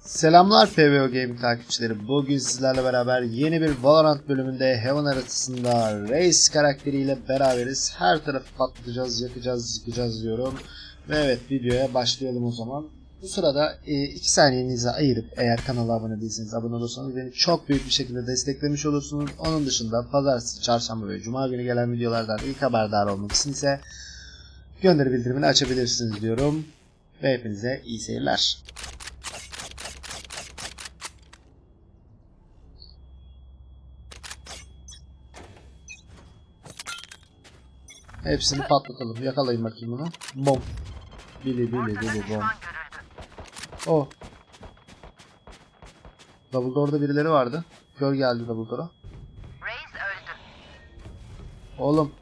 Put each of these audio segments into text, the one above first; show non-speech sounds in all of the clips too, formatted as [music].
Selamlar PvO Gaming takipçileri. Bugün sizlerle beraber yeni bir Valorant bölümünde Heaven haritasında Reis karakteriyle beraberiz. Her tarafı patlatacağız, yakacağız, yıkacağız diyorum. Ve evet videoya başlayalım o zaman. Bu sırada 2 saniyenizi ayırıp eğer kanala abone değilseniz abone olursanız beni çok büyük bir şekilde desteklemiş olursunuz. Onun dışında pazartesi, çarşamba ve cuma günü gelen videolardan ilk haberdar olmak için ise gönderi bildirimini açabilirsiniz diyorum. Ve hepinize iyi seyirler. Hepsini patlatalım. Yakalayın bakayım bunu. Bom. Bili bili bili bom. Oh. Dumbledore'da birileri vardı. Kör geldi Dumbledore'a. Oğlum.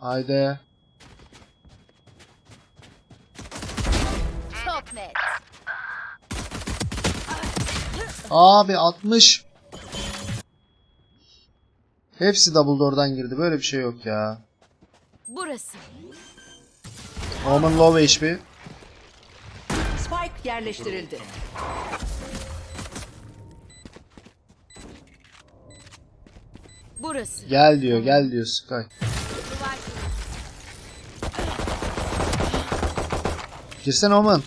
Haydi. Abi 60. Hepsi Dumbledore'dan girdi. Böyle bir şey yok ya. Burası. Omen low HP. Spike yerleştirildi. Burası. Gel diyor, gel diyor Sky. Girsene Omen.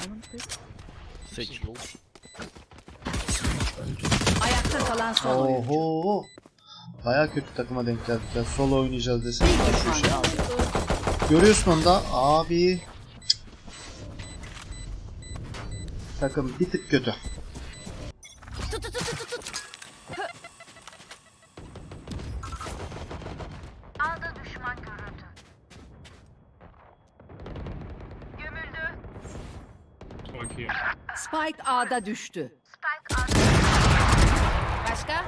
Ayakta kalan son oyuncu. Oho. Baya kötü takıma denk geldik ya. Solo oynayacağız desem. Bir düşman kaldı. Görüyorsun onu da abi. Takım bir tık kötü. Tut tut tut tut tut. Alda düşman görüldü. Gömüldü. Bakayım. Spike A'da düştü. Spike aldı. Başka?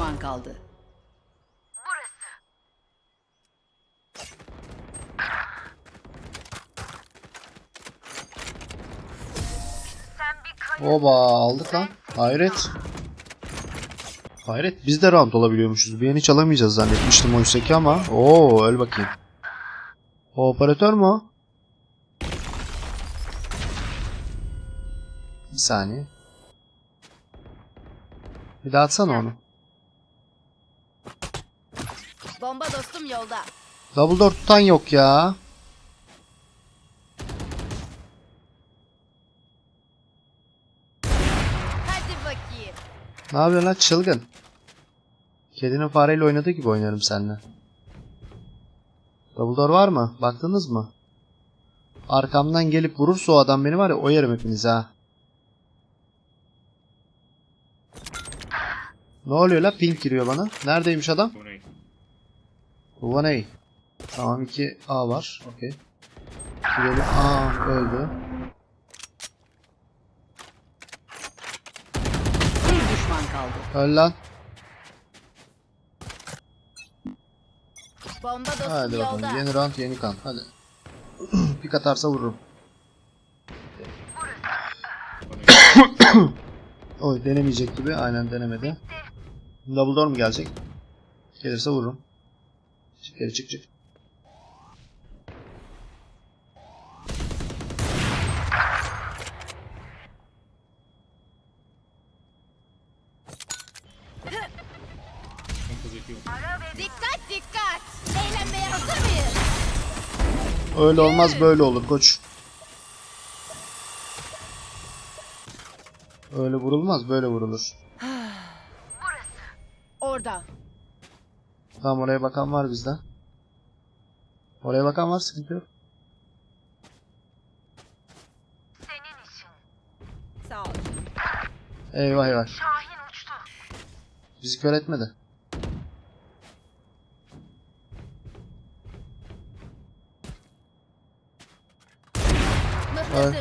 Düşman kaldı. Oba aldık lan. Hayret. Hayret biz de round olabiliyormuşuz. Bir an hiç alamayacağız zannetmiştim oysa ki ama. Oo öl bakayım. O operatör mü? Bir saniye. Bir daha atsana onu. Bomba dostum yolda. Double door tutan yok ya. Hadi bakayım. Ne yapıyorsun lan çılgın? Kedinin fareyle oynadığı gibi oynarım seninle. Double door var mı? Baktınız mı? Arkamdan gelip vurursa o adam beni var ya oyarım hepinizi ha. Ne oluyor la? Pink giriyor bana. Neredeymiş adam? Bu ne? Bu ne? Tamam 2 A var. Okey. Girelim. Aa öldü. Bir düşman kaldı. Öl lan. Bomba dostum Hadi yolda. bakalım. Yeni round yeni kan. Hadi. [clears throat] Pik atarsa vururum. Oy denemeyecek gibi. Aynen denemedi. Double door mu gelecek? Gelirse vururum. Geri çık çık. Dikkat dikkat. Eğlenmeye hazır mıyız? Öyle olmaz böyle olur koç. Öyle vurulmaz böyle vurulur. Orada. Tamam oraya bakan var bizde. Oraya bakan var sıkıntı yok. Senin için. Sağ ol. Eyvah eyvah. Şahin uçtu. Bizi kör etmedi. Mıhladım.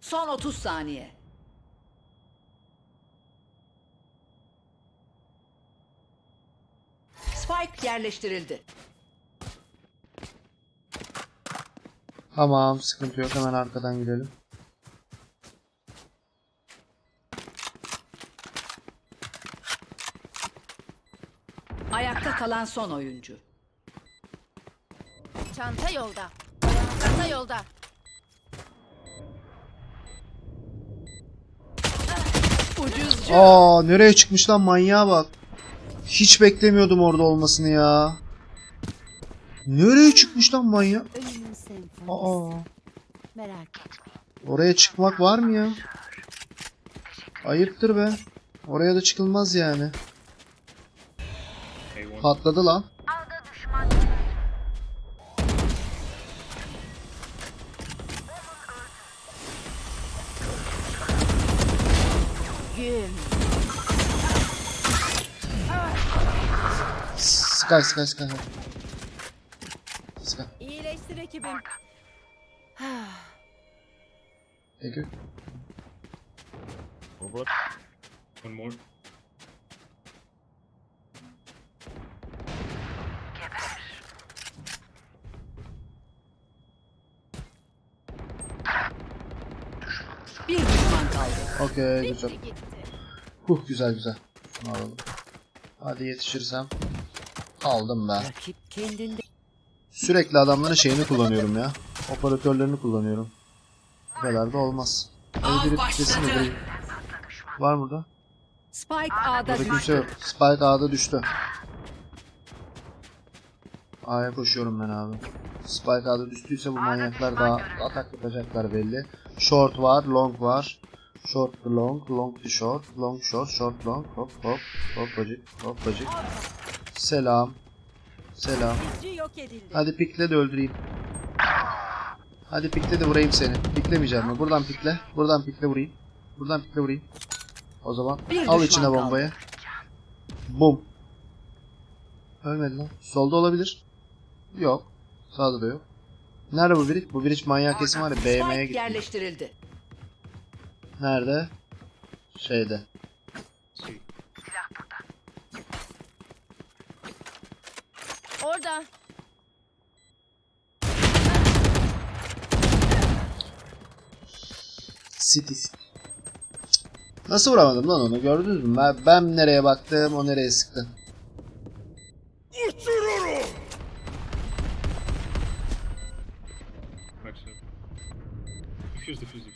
Son 30 saniye. yerleştirildi. Tamam sıkıntı yok hemen arkadan gidelim. Ayakta kalan son oyuncu. Çanta yolda. Çanta yolda. Ucuzcu. Aa nereye çıkmış lan manyağa bak. Hiç beklemiyordum orada olmasını ya. Nereye çıkmış lan manyak? Aa Merak oraya çıkmak var mı ya? Ayıptır be. Oraya da çıkılmaz yani. A1. Patladı lan. Sky sky sky. Sky. İyileştir ekibim. Thank you. One more. Bir düşman kaldı. Okey güzel. Huh güzel güzel. Alalım. Hadi yetişirsem. Aldım be. Rakip kendinde. Sürekli adamların şeyini kullanıyorum ya. Operatörlerini kullanıyorum. Bu kadar da olmaz. Piklesin de biri- Var burada. Spike A'da Burada kimse düştü. yok. Spike A'da düştü. A'ya koşuyorum ben abi. Spike A'da düştüyse bu manyaklar daha atak yapacaklar belli. Short var, long var. Short to long, long to short, long short, short long, hop hop, hop bacık, hop bacık. Selam. Selam. Hadi pikle de öldüreyim. Hadi pikle de vurayım seni. Piklemeyeceğim mi? Buradan pikle. Buradan pikle vurayım. Buradan pikle vurayım. O zaman Bir al içine kaldı. bombayı. Bum. Ölmedi lan. Solda olabilir. Yok. Sağda da yok. Nerede bu biriç? Bu biriç manyak kesim var ya BM'ye gitti. yerleştirildi. Nerede? Şeyde. C. Orada. City. Nasıl vuramadım lan onu gördünüz mü? Ben, ben nereye baktım o nereye sıktı. Diffuse.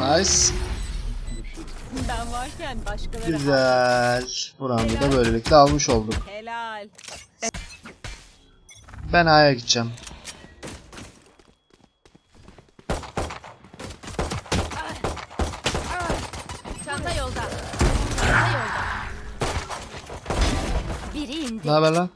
Nice. Ben varken başkaları Güzel. Bu roundu da böylelikle almış olduk. helal. Ben A'ya gideceğim. Çanta yolda. Çanta yolda. Biri indi. Ne haber lan?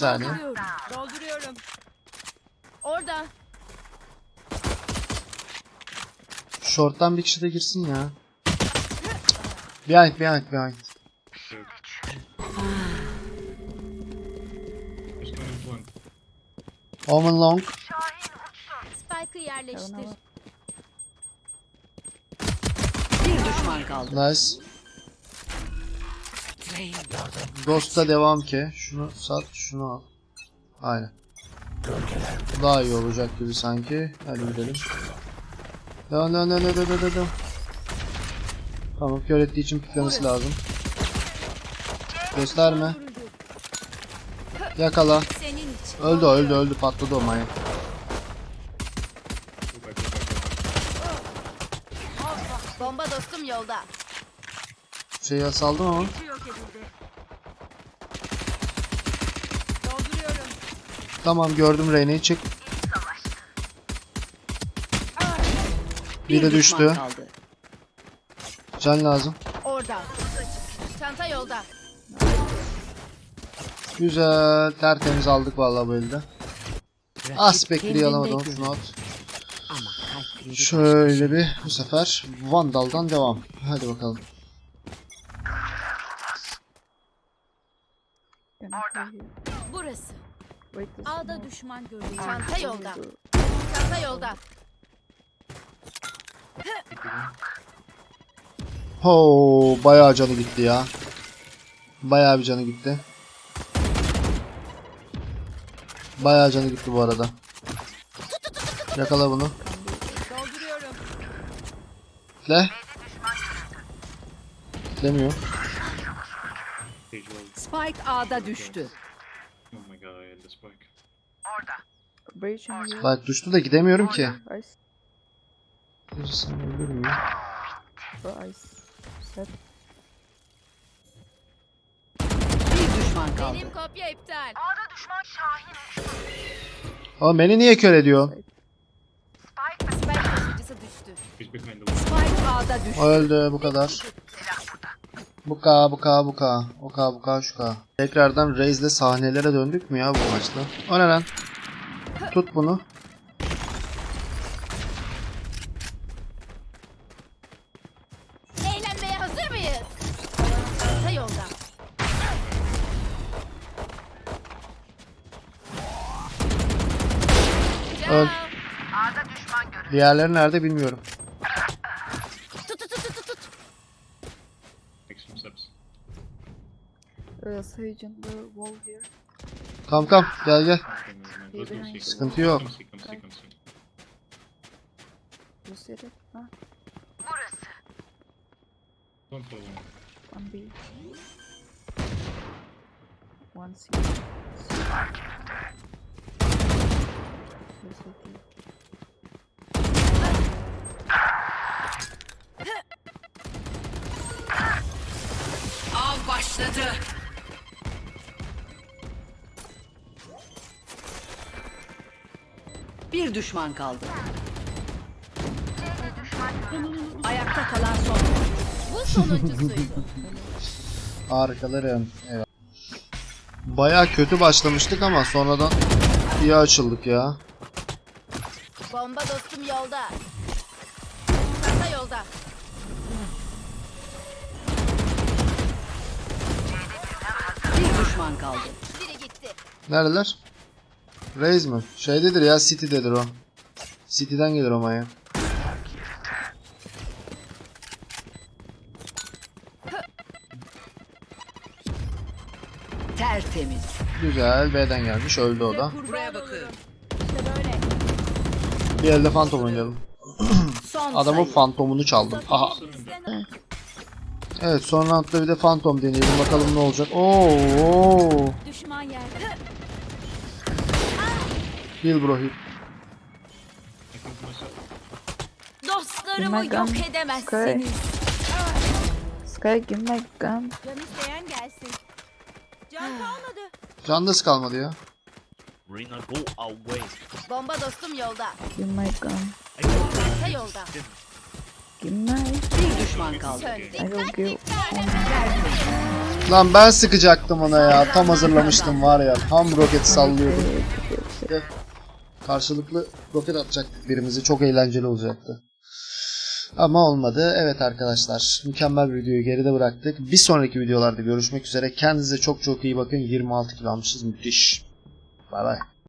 Saniye. Dolduruyorum. Dolduruyorum. Orada. Short'tan bir kişi de girsin ya. Behind, behind, behind. Omen long. Spike'ı yerleştir. Bir düşman kaldı. Nice. Ghost'a devam ki. Şunu sat, şunu al. Aynen. Bu Daha iyi olacak gibi sanki. Hadi gidelim. Devam, devam, devam, devam, devam, devam. Tamam, kör ettiği için piklemesi lazım. Gösterme. Yakala. Öldü, öldü, öldü. Patladı o manyak. Bomba dostum yolda. Şeyi saldım ama. Yok edildi. Dolduruyorum. Tamam gördüm Reyna'yı çık. Bir Biri düşman düştü. kaldı. Can lazım. Orada. Çanta yolda. Güzel. Tertemiz aldık vallahi bu elde. Şunu at. Ama kalpleri Şöyle bir bu sefer Vandal'dan devam. Hadi bakalım. Burası. A'da düşman görüldü. Çanta yolda. Çanta yolda. Ho, bayağı canı gitti ya. Bayağı bir canı gitti. Bayağı canı gitti bu arada. Yakala bunu. Dolduruyorum. Le. Demiyor. Spike A'da düştü. Oh my god, I had the spike. Breach in here. Bak düştü de gidemiyorum ki. Ice. Birisini ice. Set. Bir düşman kaldı. Benim kopya iptal. Oğlum beni niye kör ediyor? Spike taşıyıcısı düştü. He's behind the wall. Spike A'da düştü. Öldü bu kadar. Bu K, bu K, bu K. O K, bu K, şu K. Tekrardan Raze'de sahnelere döndük mü ya bu maçta? O ne lan? Tut bunu. Eğlenmeye hazır mıyız? Çanta yolda. Öl. Diğerleri nerede bilmiyorum. Tut tut tut tut tut. Make some steps. Wall here. Kam kam gel gel. Sıkıntı yok. See it? Huh? One B. One C. Av başladı. Bir düşman kaldı. Ayakta kalan son. Bu sonuncusuydu. [laughs] Harikalarım. Evet. Baya kötü başlamıştık ama sonradan iyi açıldık ya. Bomba dostum yolda. Çanta yolda. Bir düşman kaldı. Biri gitti. Neredeler? Raze mi? Şeydedir ya City'dedir o. City'den gelir o maya. Tertemiz. Güzel B'den gelmiş öldü o da. Buraya bakıyorum. İşte böyle. Bir elde Phantom oynayalım. [clears throat] Adamın sayı. Phantom'unu çaldım. Aha. Evet son roundda bir de Phantom deneyelim bakalım ne olacak. Oo. Düşman yerde. Heal bro heal. Dostlarımı yok gun. edemezsiniz. Sky, give my gun. Can isteyen gelsin. Can kalmadı. Can kalmadı ya. Rina, go away. Bomba dostum yolda. Give my gun. Çanta yolda. Give my. Bir düşman kaldı. Söndü. I will give. Lan ben sıkacaktım ona ya. Tam hazırlamıştım var ya. Tam roket sallıyordum. Karşılıklı roket atacaktık birimizi. Çok eğlenceli olacaktı. Ama olmadı. Evet arkadaşlar. Mükemmel bir videoyu geride bıraktık. Bir sonraki videolarda görüşmek üzere. Kendinize çok çok iyi bakın. 26 kilo almışız. Müthiş. Bay bay.